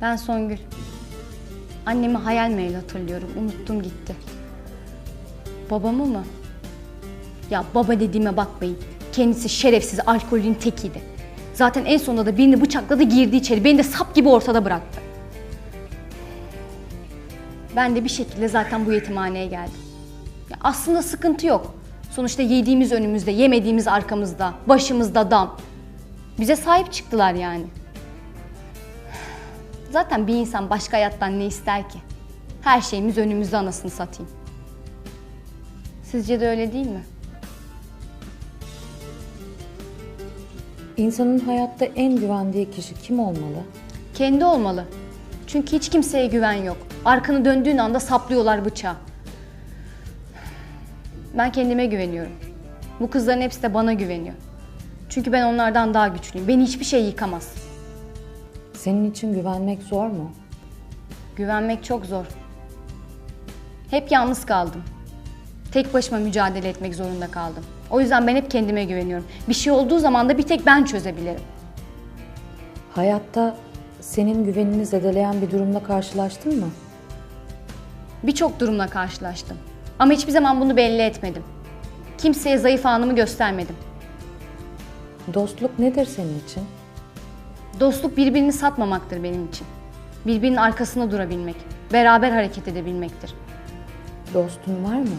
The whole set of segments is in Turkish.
Ben Songül. Annemi hayal meyil hatırlıyorum. Unuttum gitti. Babamı mı? Ya baba dediğime bakmayın. Kendisi şerefsiz alkolün tekiydi. Zaten en sonunda da birini bıçakladı girdi içeri. Beni de sap gibi ortada bıraktı. Ben de bir şekilde zaten bu yetimhaneye geldim. Ya aslında sıkıntı yok. Sonuçta yediğimiz önümüzde, yemediğimiz arkamızda, başımızda dam. Bize sahip çıktılar yani. Zaten bir insan başka hayattan ne ister ki? Her şeyimiz önümüzde anasını satayım. Sizce de öyle değil mi? İnsanın hayatta en güvendiği kişi kim olmalı? Kendi olmalı. Çünkü hiç kimseye güven yok. Arkanı döndüğün anda saplıyorlar bıçağı. Ben kendime güveniyorum. Bu kızların hepsi de bana güveniyor. Çünkü ben onlardan daha güçlüyüm. Beni hiçbir şey yıkamaz. Senin için güvenmek zor mu? Güvenmek çok zor. Hep yalnız kaldım. Tek başıma mücadele etmek zorunda kaldım. O yüzden ben hep kendime güveniyorum. Bir şey olduğu zaman da bir tek ben çözebilirim. Hayatta senin güvenini zedeleyen bir durumla karşılaştın mı? Birçok durumla karşılaştım. Ama hiçbir zaman bunu belli etmedim. Kimseye zayıf anımı göstermedim. Dostluk nedir senin için? Dostluk birbirini satmamaktır benim için. Birbirinin arkasında durabilmek, beraber hareket edebilmektir. Dostun var mı?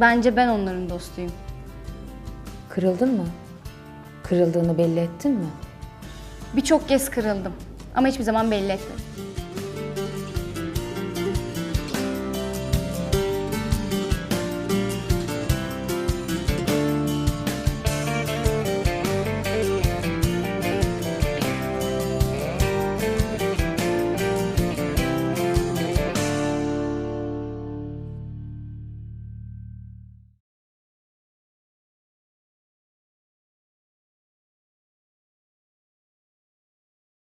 Bence ben onların dostuyum. Kırıldın mı? Kırıldığını belli ettin mi? Birçok kez kırıldım ama hiçbir zaman belli etmedim.